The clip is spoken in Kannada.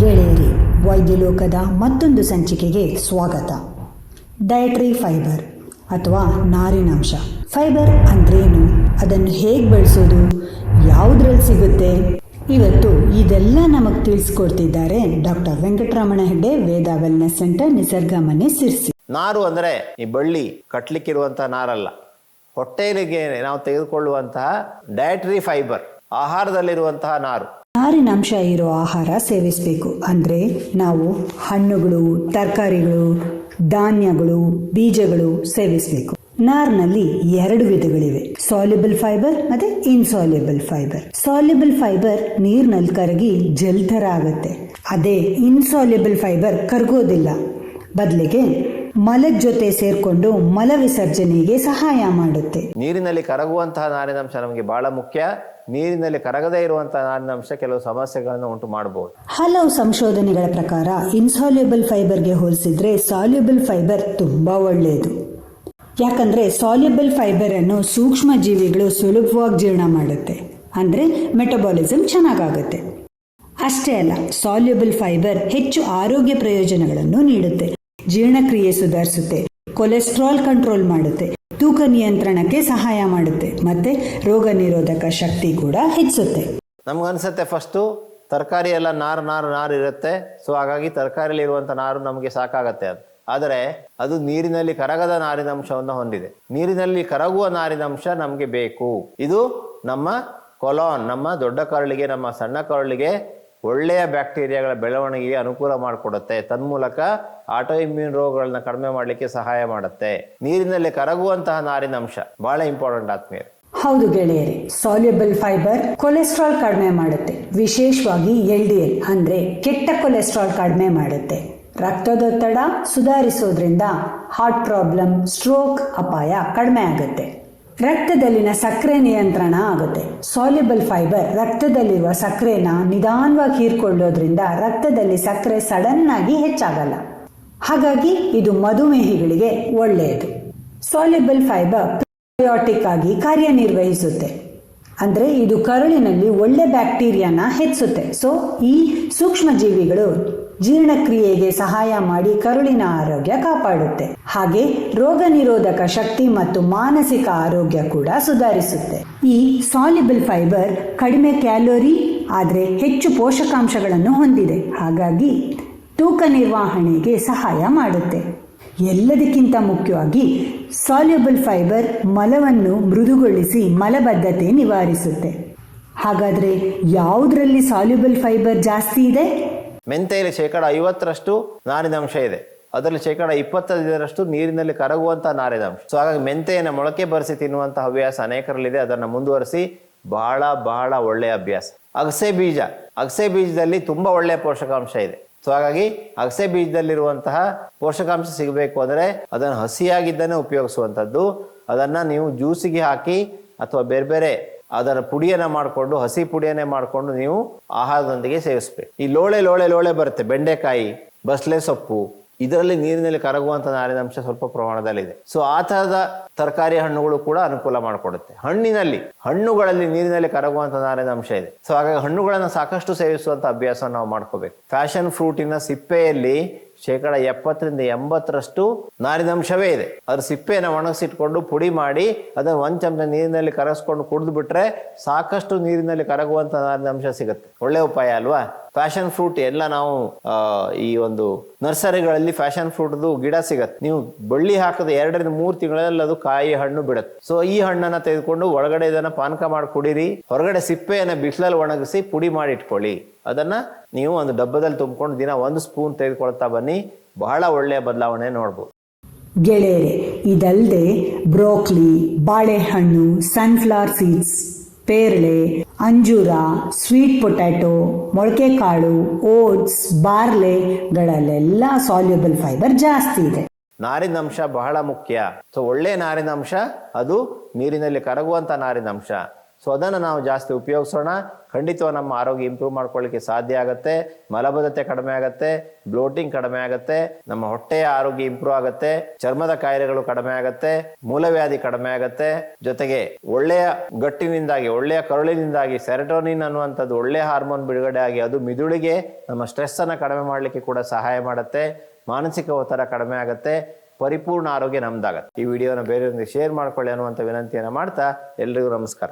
ಗೆಳೆಯರಿ ವೈದ್ಯಲೋಕದ ಮತ್ತೊಂದು ಸಂಚಿಕೆಗೆ ಸ್ವಾಗತ. ಡಯಟ್ರಿ ಫೈಬರ್ ಅಥವಾ ನಾರಿನಾಂಶ. ಫೈಬರ್ ಅಂದ್ರೇನು? ಅದನ್ನು ಹೇಗೆ ಬಳಸೋದು? ಯಾವುದ್ರಲ್ಲಿ ಸಿಗುತ್ತೆ? ಇವತ್ತು ಇದೆಲ್ಲ ನಮಗೆ ತಿಳಿಸ್ಕೊಡ್ತಿದ್ದಾರೆ doctor Venkataramana Hegde, Veda wellness centre, Nisarga ಮನೆ, ಸಿರ್ಸಿ. ನಾರು ಅಂದರೆ ಈ ಬಳ್ಳಿ ಕಟ್ಲಿಕ್ಕಿರುವಂತಹ ನಾರಲ್ಲ. ಹೊಟ್ಟೆಲಿಗೆ ನಾವು ತೆಗೆದುಕೊಳ್ಳುವಂತಹ ಡಯಟ್ರಿ ಫೈಬರ್, ಆಹಾರದಲ್ಲಿರುವಂತಹ ನಾರು. ನಾರಿನಾಂಶ ಇರೋ ಆಹಾರ ಸೇವಿಸಬೇಕು. ಅಂದರೆ ನಾವು ಹಣ್ಣುಗಳು, ತರಕಾರಿಗಳು, ಧಾನ್ಯಗಳು, ಬೀಜಗಳು ಸೇವಿಸಬೇಕು. ನಾರ್ನಲ್ಲಿ ಎರಡು ವಿಧಗಳಿವೆ. ಸಾಲ್ಯುಬಲ್ ಫೈಬರ್ ಮತ್ತೆ ಇನ್ಸಾಲ್ಯುಬಲ್ ಫೈಬರ್ ಸಾಲ್ಯುಬಲ್ ಫೈಬರ್ ನೀರಿನಲ್ಲಿ ಕರಗಿ ಜಲ್ ಥರ ಆಗುತ್ತೆ. ಅದೇ ಇನ್ಸಾಲ್ಯುಬಲ್ ಫೈಬರ್ ಕರಗೋದಿಲ್ಲ. ಬದಲಿಗೆ ಮಲದ ಜೊತೆ ಸೇರ್ಕೊಂಡು ಮಲ ವಿಸರ್ಜನೆಗೆ ಸಹಾಯ ಮಾಡುತ್ತೆ. ನೀರಿನಲ್ಲಿ ಕರಗುವಂತಹ ನಾರಿನಾಂಶ ನಮಗೆ ಬಹಳ ಮುಖ್ಯ. ನೀರಿನಲ್ಲಿ ಕರಗದೇ ಇರುವಂತಹ ನಾರಿನಾಂಶ ಕೆಲವು ಸಮಸ್ಯೆಗಳನ್ನು ಉಂಟು ಮಾಡಬಹುದು ಹಲವು ಸಂಶೋಧನೆಗಳ ಪ್ರಕಾರ ಇನ್ಸಾಲ್ಯೂಬಲ್ ಫೈಬರ್ಗೆ ಹೋಲಿಸಿದ್ರೆ ಸಾಲ್ಯೂಬಲ್ ಫೈಬರ್ ತುಂಬಾ ಒಳ್ಳೆಯದು. ಯಾಕಂದ್ರೆ ಸಾಲ್ಯೂಬಲ್ ಫೈಬರ್ ಅನ್ನು ಸೂಕ್ಷ್ಮ ಜೀವಿಗಳು ಸುಲಭವಾಗಿ ಜೀರ್ಣ ಮಾಡುತ್ತೆ. ಅಂದ್ರೆ ಮೆಟಬಾಲಿಸಮ್ ಚೆನ್ನಾಗಾಗುತ್ತೆ. ಅಷ್ಟೇ ಅಲ್ಲ ಸಾಲ್ಯೂಬಲ್ ಫೈಬರ್ ಹೆಚ್ಚು ಆರೋಗ್ಯ ಪ್ರಯೋಜನಗಳನ್ನು ನೀಡುತ್ತೆ. ಜೀರ್ಣಕ್ರಿಯೆ ಸುಧಾರಿಸುತ್ತೆ. ಕೊಲೆಸ್ಟ್ರಾಲ್ ಕಂಟ್ರೋಲ್ ಮಾಡುತ್ತೆ. ತೂಕ ನಿಯಂತ್ರಣಕ್ಕೆ ಸಹಾಯ ಮಾಡುತ್ತೆ. ಮತ್ತೆ ರೋಗ ನಿರೋಧಕ ಶಕ್ತಿ ಕೂಡ ಹೆಚ್ಚುತ್ತೆ. ನಮ್ಗನ್ಸುತ್ತೆ ಫಸ್ಟು ತರಕಾರಿ ಎಲ್ಲ ನಾರು ನಾರು ನಾರು ಇರುತ್ತೆ. ಸೊ ಹಾಗಾಗಿ ತರಕಾರಿಯಲ್ಲಿ ಇರುವಂತ ನಾರು ನಮಗೆ ಸಾಕಾಗತ್ತೆ ಅದು. ಆದರೆ ಅದು ನೀರಿನಲ್ಲಿ ಕರಗದ ನಾರಿನಂಶವನ್ನು ಹೊಂದಿದೆ. ನೀರಿನಲ್ಲಿ ಕರಗುವ ನಾರಿನಂಶ ನಮಗೆ ಬೇಕು. ಇದು ನಮ್ಮ ಕೊಲಾನ್, ನಮ್ಮ ದೊಡ್ಡ ಕರಳಿಗೆ, ನಮ್ಮ ಸಣ್ಣ ಕರಳಿಗೆ ಒಳ್ಳೆಯ ಬ್ಯಾಕ್ಟೀರಿಯಾಗಳ ಬೆಳವಣಿಗೆಗೆ ಅನುಕೂಲ ಮಾಡಿಕೊಡುತ್ತೆ. ತನ್ಮೂಲಕ ಆಟೋ ಇಮ್ಯೂನ್ ರೋಗಗಳನ್ನ ಕಡಿಮೆ ಮಾಡಲಿಕ್ಕೆ ಸಹಾಯ ಮಾಡುತ್ತೆ. ನೀರಿನಲ್ಲಿ ಕರಗುವಂತಹ ನಾರಿನಾಂಶ ಬಹಳ ಇಂಪಾರ್ಟೆಂಟ್ ಆತ್ಮೀಯರು. ಹೌದು ಗೆಳೆಯರೆ ಸಾಲ್ಯುಬಲ್ ಫೈಬರ್ ಕೊಲೆಸ್ಟ್ರಾಲ್ ಕಡಿಮೆ ಮಾಡುತ್ತೆ. ವಿಶೇಷವಾಗಿ ಎಲ್ ಡಿ ಎಲ್ ಅಂದ್ರೆ ಕೆಟ್ಟ ಕೊಲೆಸ್ಟ್ರಾಲ್ ಕಡಿಮೆ ಮಾಡುತ್ತೆ. ರಕ್ತದೊತ್ತಡ ಸುಧಾರಿಸೋದ್ರಿಂದ ಹಾರ್ಟ್ ಪ್ರಾಬ್ಲಮ್ ಸ್ಟ್ರೋಕ್ ಅಪಾಯ ಕಡಿಮೆ ಆಗುತ್ತೆ. ರಕ್ತದಲ್ಲಿನ ಸಕ್ಕರೆ ನಿಯಂತ್ರಣ ಆಗುತ್ತೆ. ಸಾಲ್ಯುಬಲ್ ಫೈಬರ್ ರಕ್ತದಲ್ಲಿರುವ ಸಕ್ಕರೆನ ನಿಧಾನವಾಗಿ ಹೀರ್ಕೊಳ್ಳೋದ್ರಿಂದ ರಕ್ತದಲ್ಲಿ ಸಕ್ಕರೆ ಸಡನ್ ಆಗಿ ಹೆಚ್ಚಾಗಲ್ಲ. ಹಾಗಾಗಿ ಇದು ಮಧುಮೇಹಿಗಳಿಗೆ ಒಳ್ಳೆಯದು. ಸಾಲ್ಯುಬಲ್ ಫೈಬರ್ ಪ್ರಯೋಟಿಕ್ ಆಗಿ ಕಾರ್ಯನಿರ್ವಹಿಸುತ್ತೆ. ಅಂದರೆ ಇದು ಕರುಳಿನಲ್ಲಿ ಒಳ್ಳೆ ಬ್ಯಾಕ್ಟೀರಿಯಾನ ಹೆಚ್ಚುತ್ತೆ. ಸೊ ಈ ಸೂಕ್ಷ್ಮ ಜೀವಿಗಳು ಜೀರ್ಣಕ್ರಿಯೆಗೆ ಸಹಾಯ ಮಾಡಿ ಕರುಳಿನ ಆರೋಗ್ಯ ಕಾಪಾಡುತ್ತೆ. ಹಾಗೆ ರೋಗ ನಿರೋಧಕ ಶಕ್ತಿ ಮತ್ತು ಮಾನಸಿಕ ಆರೋಗ್ಯ ಕೂಡ ಸುಧಾರಿಸುತ್ತೆ. ಈ ಸಾಲಿಬಲ್ ಫೈಬರ್ ಕಡಿಮೆ ಕ್ಯಾಲೋರಿ, ಆದರೆ ಹೆಚ್ಚು ಪೋಷಕಾಂಶಗಳನ್ನು ಹೊಂದಿದೆ. ಹಾಗಾಗಿ ತೂಕ ನಿರ್ವಹಣೆಗೆ ಸಹಾಯ ಮಾಡುತ್ತೆ. ಎಲ್ಲದಕ್ಕಿಂತ ಮುಖ್ಯವಾಗಿ ಸಾಲ್ಯುಬಲ್ ಫೈಬರ್ ಮಲವನ್ನು ಮೃದುಗೊಳಿಸಿ ಮಲಬದ್ಧತೆ ನಿವಾರಿಸುತ್ತೆ. ಹಾಗಾದ್ರೆ ಯಾವುದರಲ್ಲಿ ಸಾಲ್ಯುಬಲ್ ಫೈಬರ್ ಜಾಸ್ತಿ ಇದೆ? ಮೆಂತೆಯಲ್ಲಿ ಶೇಕಡ ಐವತ್ತರಷ್ಟು ನಾರಿನಾಂಶ ಇದೆ. ಅದರಲ್ಲಿ ಶೇಕಡ ಇಪ್ಪತ್ತೈದರಷ್ಟು ನೀರಿನಲ್ಲಿ ಕರಗುವಂತಹ ನಾರಿನಾಂಶ ಸೊ ಹಾಗಾಗಿ ಮೆಂತೆಯನ್ನು ಮೊಳಕೆ ಬರೆಸಿ ತಿನ್ನುವಂತಹ ಹವ್ಯಾಸ ಅನೇಕರಲ್ಲಿದೆ. ಅದನ್ನು ಮುಂದುವರಿಸಿ ಬಹಳ ಬಹಳ ಒಳ್ಳೆಯ ಅಭ್ಯಾಸ. ಅಗಸೆ ಬೀಜ. ಅಗಸೆ ಬೀಜದಲ್ಲಿ ತುಂಬಾ ಒಳ್ಳೆಯ ಪೋಷಕಾಂಶ ಇದೆ. ಸೊ ಹಾಗಾಗಿ ಅಗಸೆ ಬೀಜದಲ್ಲಿರುವಂತಹ ಪೋಷಕಾಂಶ ಸಿಗಬೇಕು ಅಂದರೆ ಅದನ್ನು ಹಸಿಯಾಗಿದ್ದನ್ನೇ ಉಪಯೋಗಿಸುವಂಥದ್ದು. ಅದನ್ನು ನೀವು ಜ್ಯೂಸಿಗೆ ಹಾಕಿ ಅಥವಾ ಬೇರೆ ಬೇರೆ ಅದರ ಪುಡಿಯನ್ನ ಮಾಡಿಕೊಂಡು, ಹಸಿ ಪುಡಿಯನ್ನೇ ಮಾಡಿಕೊಂಡು ನೀವು ಆಹಾರದೊಂದಿಗೆ ಸೇವಿಸ್ಬೇಕು. ಈ ಲೋಳೆ ಲೋಳೆ ಲೋಳೆ ಬರುತ್ತೆ. ಬೆಂಡೆಕಾಯಿ, ಬಸ್ಲೆ ಸೊಪ್ಪು, ಇದರಲ್ಲಿ ನೀರಿನಲ್ಲಿ ಕರಗುವಂತ ನಾರಿನಾಂಶ ಸ್ವಲ್ಪ ಪ್ರಮಾಣದಲ್ಲಿದೆ. ಸೊ ಆ ತರದ ತರಕಾರಿ ಹಣ್ಣುಗಳು ಕೂಡ ಅನುಕೂಲ ಮಾಡಿಕೊಡುತ್ತೆ. ಹಣ್ಣಿನಲ್ಲಿ, ಹಣ್ಣುಗಳಲ್ಲಿ ನೀರಿನಲ್ಲಿ ಕರಗುವಂತ ನಾರಿನಾಂಶ ಇದೆ. ಸೊ ಹಾಗಾಗಿ ಹಣ್ಣುಗಳನ್ನು ಸಾಕಷ್ಟು ಸೇವಿಸುವಂತ ಅಭ್ಯಾಸ ನಾವು ಮಾಡ್ಕೋಬೇಕು. ಫ್ಯಾಷನ್ ಫ್ರೂಟಿನ ಸಿಪ್ಪೆಯಲ್ಲಿ ಶೇಕಡ ಎಪ್ಪತ್ತರಿಂದ ಎಂಬತ್ತರಷ್ಟು ನಾರಿನಂಶವೇ ಇದೆ. ಅದ್ರ ಸಿಪ್ಪೆಯನ್ನು ಒಣಗಿಸಿಟ್ಕೊಂಡು ಪುಡಿ ಮಾಡಿ, ಅದನ್ನು ಒಂದು ಚಮಚ ನೀರಿನಲ್ಲಿ ಕರಗಿಸ್ಕೊಂಡು ಕುಡಿದು ಬಿಟ್ರೆ ಸಾಕಷ್ಟು ನೀರಿನಲ್ಲಿ ಕರಗುವಂತ ನಾರಿನಂಶ ಸಿಗುತ್ತೆ. ಒಳ್ಳೆ ಉಪಾಯ ಅಲ್ವಾ? ಫ್ಯಾಷನ್ ಫ್ರೂಟ್ ಎಲ್ಲ ನಾವು ಈ ಒಂದು ನರ್ಸರಿಗಳಲ್ಲಿ ಫ್ಯಾಷನ್ ಫ್ರೂಟ್ದು ಗಿಡ ಸಿಗತ್ತೆ. ನೀವು ಬಳ್ಳಿ ಹಾಕದ ಎರಡರಿಂದ ಮೂರು ತಿಂಗಳಲ್ಲಿ ಅದು ಕಾಯಿ ಹಣ್ಣು ಬಿಡುತ್ತೆ. ಸೊ ಈ ಹಣ್ಣನ್ನ ತೆಗೆದುಕೊಂಡು ಒಳಗಡೆ ಇದನ್ನ ಪಾನಕ ಮಾಡಿ ಕುಡೀರಿ. ಹೊರಗಡೆ ಸಿಪ್ಪೆಯನ್ನು ಬಿಸಿಲಲ್ಲಿ ಒಣಗಿಸಿ ಪುಡಿ ಮಾಡಿ ಇಟ್ಕೊಳ್ಳಿ. ಅದನ್ನ ನೀವು ಒಂದು ಡಬ್ಬದಲ್ಲಿ ತುಂಬಿಕೊಂಡು ದಿನ ಒಂದು ಸ್ಪೂನ್ ತೆಗೆದುಕೊಳ್ತಾ ಬನ್ನಿ. ಬಹಳ ಒಳ್ಳೆಯ ಬದಲಾವಣೆ ನೋಡ್ಬೋದು. ಗೆಳೆಯರೆ ಇದಲ್ಲದೆ ಬ್ರೋಕ್ಲಿ ಬಾಳೆಹಣ್ಣು ಸನ್ಫ್ಲವರ್ ಸೀಡ್ಸ್ ಪೇರಳೆ ಅಂಜೂರ ಸ್ವೀಟ್ ಪೊಟ್ಯಾಟೊ ಮೊಳಕೆ ಕಾಳು ಓಟ್ಸ್ ಬಾರ್ಲೆಗಳಲ್ಲೆಲ್ಲ ಸಾಲ್ಯುಬಲ್ ಫೈಬರ್ ಜಾಸ್ತಿ ಇದೆ. ನಾರಿನಾಂಶ ಬಹಳ ಮುಖ್ಯ. ಸೊ ಒಳ್ಳೆ ನಾರಿನಾಂಶ ಅದು ನೀರಿನಲ್ಲಿ ಕರಗುವಂತ ನಾರಿನಾಂಶ ಸೊ ಅದನ್ನು ನಾವು ಜಾಸ್ತಿ ಉಪಯೋಗಿಸೋಣ. ಖಂಡಿತವಾಗಿ ನಮ್ಮ ಆರೋಗ್ಯ ಇಂಪ್ರೂವ್ ಮಾಡ್ಕೊಳ್ಳಿಕ್ಕೆ ಸಾಧ್ಯ ಆಗುತ್ತೆ. ಮಲಬದ್ಧತೆ ಕಡಿಮೆ ಆಗುತ್ತೆ. ಬ್ಲೋಟಿಂಗ್ ಕಡಿಮೆ ಆಗುತ್ತೆ. ನಮ್ಮ ಹೊಟ್ಟೆಯ ಆರೋಗ್ಯ ಇಂಪ್ರೂವ್ ಆಗುತ್ತೆ. ಚರ್ಮದ ಕಾಯಿಲೆಗಳು ಕಡಿಮೆ ಆಗುತ್ತೆ. ಮೂಲವ್ಯಾಧಿ ಕಡಿಮೆ ಆಗುತ್ತೆ. ಜೊತೆಗೆ ಒಳ್ಳೆಯ ಗಟ್ಟಿನಿಂದಾಗಿ, ಒಳ್ಳೆಯ ಕರುಳಿನಿಂದಾಗಿ ಸೆರೆಟೋನಿನ್ ಅನ್ನುವಂಥದ್ದು ಒಳ್ಳೆಯ ಹಾರ್ಮೋನ್ ಬಿಡುಗಡೆ ಆಗಿ ಅದು ಮಿದುಳಿಗೆ ನಮ್ಮ ಸ್ಟ್ರೆಸ್ ಅನ್ನ ಕಡಿಮೆ ಮಾಡಲಿಕ್ಕೆ ಕೂಡ ಸಹಾಯ ಮಾಡುತ್ತೆ. ಮಾನಸಿಕ ಒತ್ತಡ ಕಡಿಮೆ ಆಗುತ್ತೆ. ಪರಿಪೂರ್ಣ ಆರೋಗ್ಯ ನಮ್ದಾಗತ್ತೆ. ಈ ವಿಡಿಯೋನ ಬೇರೆಯವರಿಗೆ ಶೇರ್ ಮಾಡ್ಕೊಳ್ಳಿ ಅನ್ನುವಂಥ ವಿನಂತಿಯನ್ನು ಮಾಡ್ತಾ ಎಲ್ರಿಗೂ ನಮಸ್ಕಾರ.